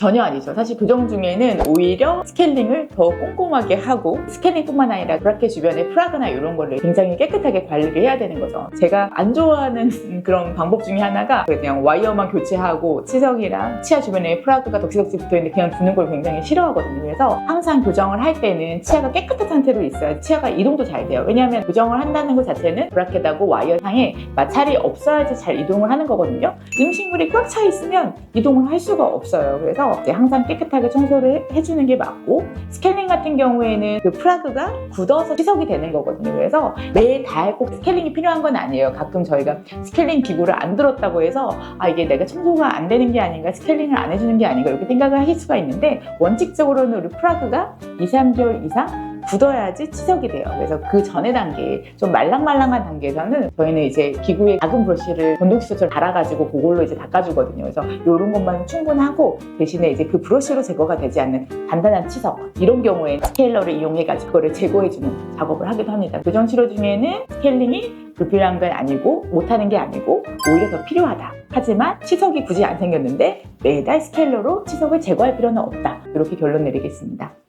전혀 아니죠. 사실 교정 중에는 오히려 스케일링을 더 꼼꼼하게 하고 스케일링뿐만 아니라 브라켓 주변에 프라그나 이런 거를 굉장히 깨끗하게 관리를 해야 되는 거죠. 제가 안 좋아하는 그런 방법 중에 하나가 그냥 와이어만 교체하고 치석이랑 치아 주변에 프라그가 덕지덕지 붙어있는데 그냥 두는 걸 굉장히 싫어하거든요. 그래서 항상 교정을 할 때는 치아가 깨끗한 상태로 있어야 치아가 이동도 잘 돼요. 왜냐하면 교정을 한다는 것 자체는 브라켓하고 와이어 상에 마찰이 없어야지 잘 이동을 하는 거거든요. 음식물이 꽉 차 있으면 이동을 할 수가 없어요. 그래서 이제 항상 깨끗하게 청소를 해주는 게 맞고 스케일링 같은 경우에는 그 프라그가 굳어서 희석이 되는 거거든요. 그래서 매달 꼭 스케일링이 필요한 건 아니에요. 가끔 저희가 스케일링 기구를 안 들었다고 해서 아 이게 내가 청소가 안 되는 게 아닌가 스케일링을 안 해주는 게 아닌가 이렇게 생각을 하실 수가 있는데 원칙적으로는 우리 프라그가 2, 3개월 이상 굳어야지 치석이 돼요. 그래서 그 전에 단계, 좀 말랑말랑한 단계에서는 저희는 이제 기구에 작은 브러쉬를 전동칫솔 달아가지고 그걸로 이제 닦아주거든요. 그래서 이런 것만 충분하고 대신에 이제 그 브러쉬로 제거가 되지 않는 단단한 치석 이런 경우에 스케일러를 이용해가지고 그거를 제거해주는 작업을 하기도 합니다. 교정 치료 중에는 스케일링이 불필요한 건 아니고 못하는 게 아니고 오히려 더 필요하다. 하지만 치석이 굳이 안 생겼는데 매달 스케일러로 치석을 제거할 필요는 없다. 이렇게 결론 내리겠습니다.